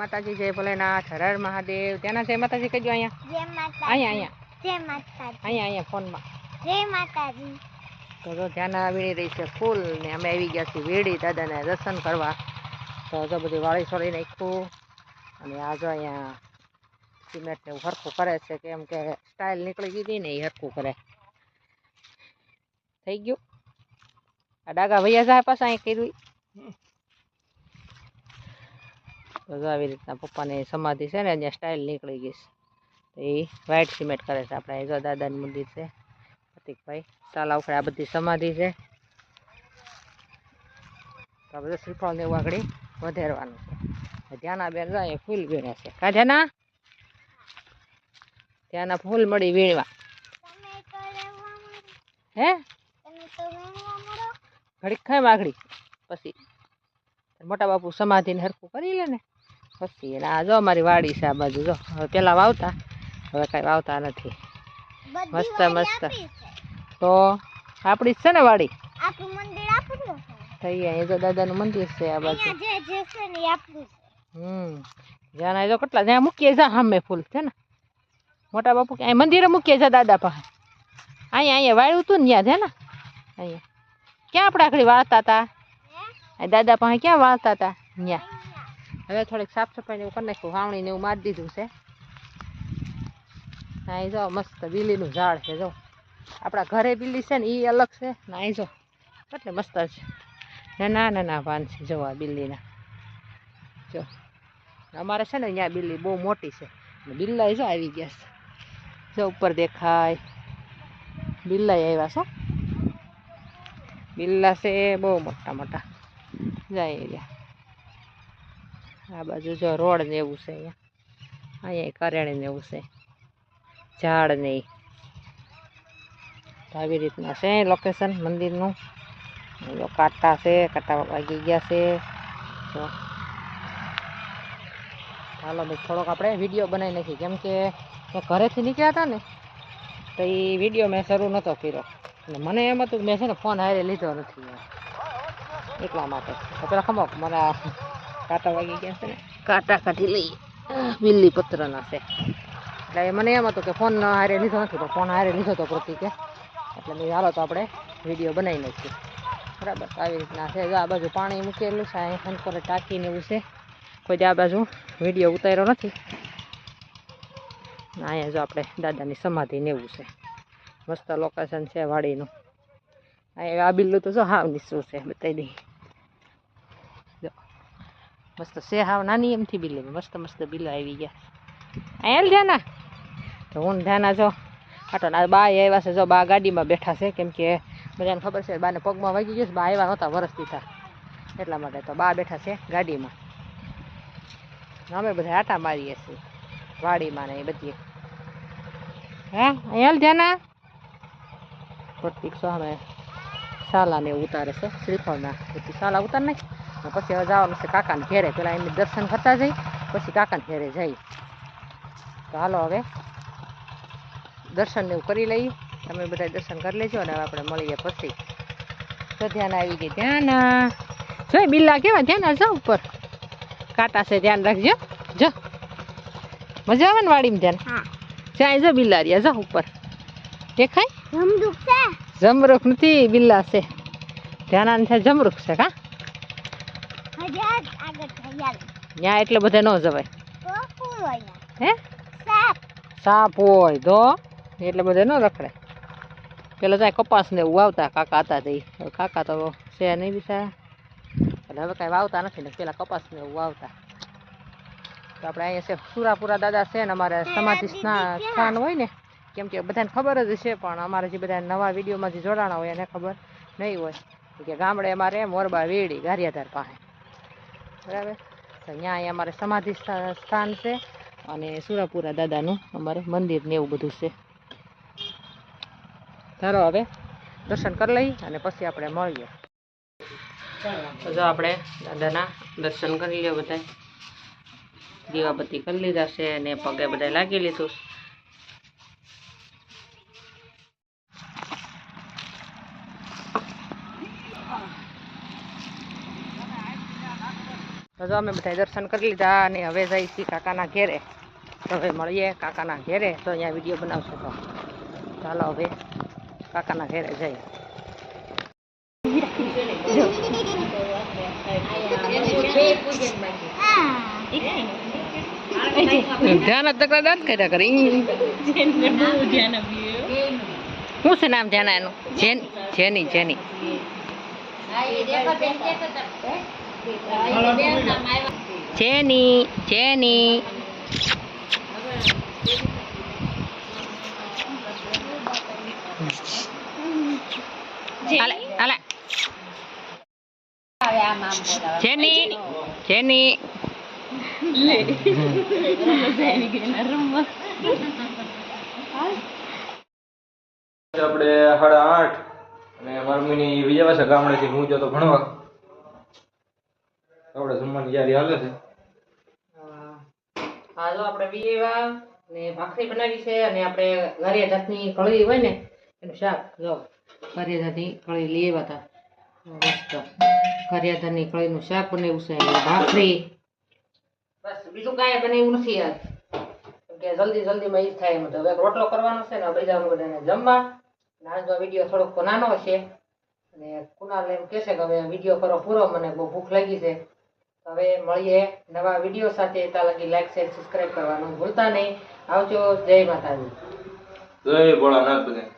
માતાજી જય ભોલેનાથ હર મહાદેવ. ત્યાંના જય માતાજી કહેજો અહીંયા. અહીંયા અહીંયા. અહીંયા અહીંયા ફોનમાં. જય માતાજી. તો જો ધ્યાના વીણી રહી છે ફૂલ ને અમે આવી ગયા છીએ વેડી દાદાને દર્શન કરવા. તો જો બધી વાળી સોળી નાખ્યું અને આ જો અહીંયા સિમેન્ટ ને હરખું કરે છે કેમ કે સ્ટાઇલ નીકળી ગઈ હતી ને એ હરખું કરે. થઈ ગયું? આ ડાગા ભૈયા સાહેબ પાછા અહીં કર્યું. તો આવી રીતના પપ્પાની સમાધિ છે ને, અહીંયા સ્ટાઇલ નીકળી ગઈ છે. એ વ્હાઇટ સિમેન્ટ કરે છે આપણે જો દાદાનું મંદિર છે. પ્રતિકભાઈ સાલા ઉખડે આ બધી સમાધિ છે. તો આ બધું શ્રીફળ ને આગળ વધારવાનું છે. ધ્યાના બેન જાય ફૂલ વીણે છે. કા ત્યાંના ફૂલ મળી વીણવા. હે? ઘડીક ખાય માગડી. પછી. મોટા બાપુ સમાધિને હરખું કરી લે ને. પછી એટલે આ જો અમારી વાડી છે આ બાજુ જો. હવે પેલા વાવતા હવે કાંઈ વાવતા નથી. મસ્ત, મસ્ત. તો આપણી જ છે ને વાડી? અહીંયા જો દાદાનું મંદિર છે આ બાજુ. હમ. જ્યાં જો કેટલા જ્યાં મૂકીએ જા સામે ફૂલ છે ને? મોટા બાપુ કે અહીં મંદિરે મૂકીએ જા દાદા પાસે. અહીંયા અહીંયા વાળ્યું હતું ને ત્યાં છે ને? અહીંયા. ક્યાં આપણે આખડી વાળતા હતા અહીં દાદા પાસે ક્યાં વાળતા હતા ત્યાં હવે થોડીક સાફ સફાઈ એવું કરી નાખ્યું, વાવણી ને એવું મારી દીધું છે. અહીં જો મસ્ત બીલીનું ઝાડ છે, જો. આપણા ઘરે બીલી છે ને એ અલગ છે. ને જો એટલે મસ્ત છે. નાના નાના પાન છે, જો આ બિલ્લીના જો. અમારે છે ને અહીંયા બિલ્લી બહુ મોટી છે. બિલ્લા જો આવી ગયા છે. જો ઉપર દેખાય. બિલ્લા આવ્યા છો બિલ્લા છે બહુ મોટા મોટા. જાય રહ્યા. આ બાજુ જો રોડ ને એવું છે અહીંયા. અહીંયા કરેણી ને એવું છે. ઝાડ ને આવી રીતના છે લોકેશન મંદિરનું. કાંટા છે, કાંટા વાગી ગયા છે. ચાલો ભાઈ, થોડોક આપણે વીડિયો બનાવી નાખી કેમ કે ઘરેથી નીકળ્યા હતા ને, તો એ વીડિયો મેં શરૂ નહોતો કર્યો. અને મને એમ હતું મેં છે ને ફોન હારે લીધો નથી. એટલા માટે. પેલા ખમો મારા કાંટા વાગી ગયા છે ને કાંટા કાઢી લઈ બિલ્લી પત્રના છે એટલે મને એમ હતું કે ફોન હારે લીધો નથી તો ફોન હારે લીધો તો પ્રતિકે એટલે મેં હાલો તો આપણે વીડિયો બનાવી નાખીએ. બરાબર આવી રીતના છે. જો આ બાજુ પાણી મૂકેલું છે અહીં ખનકોરે ટાંકીને એવું છે. કોઈ આ બાજુ વીડિયો ઉતાર્યો નથી. અહીંયા જો આપણે દાદાની સમાધિ ને એવું છે. મસ્ત લોકેશન છે વાડીનું. અહીંયા આ બિલ્લું તો જો હાવ નીચું છે બતાવી દઈ જો મસ્ત છે હાવ નાની એમથી બિલે મસ્ત મસ્ત બિલો આવી ગયા. અહીંયા ધ્યાના. તો હું ધ્યાના જો આટો ના બા આવ્યા છે જો, બા ગાડીમાં બેઠા છે. કેમ કે બધાને ખબર છે, બાને પગમાં વાગી ગયું છે. બા આવ્યા નહોતા વરસ દીધા એટલા માટે તો બા બેઠા છે ગાડીમાં. અમે બધા આટા મારીએ છીએ. વાડીમાં ને એ બધી. હે? અહીંયા ધ્યાના. પ્રતિક સામે સાલા ને એવું ઉતારે છે. શ્રીફળના. પછી સાલા ઉતાર નાખ. પછી હવે જવાનું છે કાકાને ઘેરે. પેલા એમને દર્શન કરતા જઈ પછી કાકાને ઘેરે જઈ. તો હાલો હવે દર્શન એવું કરી લઈએ. તમે બધા દર્શન કરી લેજો અને આપણે મળીએ પછી. તો ધ્યાન આવી ગઈ. ધ્યાન. જોઈ બિલ્લા કેવા? ધ્યાન જો ઉપર. કાંટા છે ધ્યાન રાખજો. જો. મજા આવે ને વાડીમાં ધ્યાન? હા. જાય જો બિલ્લારિયા જો ઉપર. દેખાય? જમરૂખ નથી બિલ્લા છે. ધ્યાન છે જમરૂખ છે કા હજી આજ આગળ થઈ યાર ત્યાં એટલે બધે ન જવાય. હે? સાપ સાપ હોય તો એટલે બધે ન રખડે. પેલા જાય કપાસ ને એવું વાવતા કાકા હતા તે. કાકા તો છે નહીં બિચારા. એટલે હવે કાંઈ વાવતા નથી ને પેલા કપાસ ને એવું વાવતા. તો આપણે અહીંયા છે સુરાપુરા દાદા છે ને અમારે સમાધિ સ્થાન હોય ને કેમ કે બધાને ખબર જ છે પણ અમારે જે બધા નવા વિડીયોમાં જે જોડાણા હોય એને ખબર નહીં હોય. કે ગામડે અમારે મોરબા વેડી ગારિયાધાર પાસે. બરાબર? અહીંયા અમારે સમાધિ સ્થાન છે અને સુરાપુરા દાદાનું અમારે મંદિર ને એવું બધું છે. ધારો હવે દર્શન કરી લઈ અને પછી આપણે મળીએ. જો આપણે દાદાના દર્શન કરી લ્યો બધા દીવાબત્તી કરી લીધા છે અને પગે બધા લાગી લીધું. તો અમે બધા દર્શન કરી લીધા અને હવે જઈ છીએ કાકાના ઘેરે. તો હવે મળીએ કાકાના ઘેરે. તો અહીંયા વીડિયો બનાવશું તો. ચાલો હવે કાકાના ઘેરે જઈએ. ધ્યાન તકડા દાંત કર્યા કરી. શું છે નામ ધ્યાન એનું જેની જેની. જેની Jenny. Ale, ale. Jenny, Jenny. જેની આપણે સાડા આઠ અને મારી મમ્મીની વિજયવાસા ગામડેથી હું જતો ભણવા આપણે જમવાની તૈયારી હાલે છે. હા જો આપણે બીએવા ને ભાખરી બનાવી છે અને આપણે ગારિયા જાતની કળી હોય ને, એનું શાક, જો, ગારિયા જાતની કળી લઈ આવ્યા હતા. મસ્ત. ગારિયા જાતની કળીનું શાક બનાવ્યું છે ભાખરી. બસ, બીજું કાંઈ બનાવ્યું નથી યાર. કેમ કે જલ્દી જલ્દીમાં એ થાય એમ હવે રોટલો કરવાનો છે ને બીજા બધાને જમવા. આજનો વીડિયો થોડોક નાનો છે. અને કુનાલ એમ કહેશે કે હવે વીડિયો કરો પૂરો, મને બહુ ભૂખ લાગી છે. હવે મળીએ નવા વીડિયો સાથે. ત્યાં લગી લાઈક શેર સબસ્ક્રાઈબ કરવાનું ભૂલતા નહીં. આવજો. જય માતાજી. જય ભોળાનાથ બધા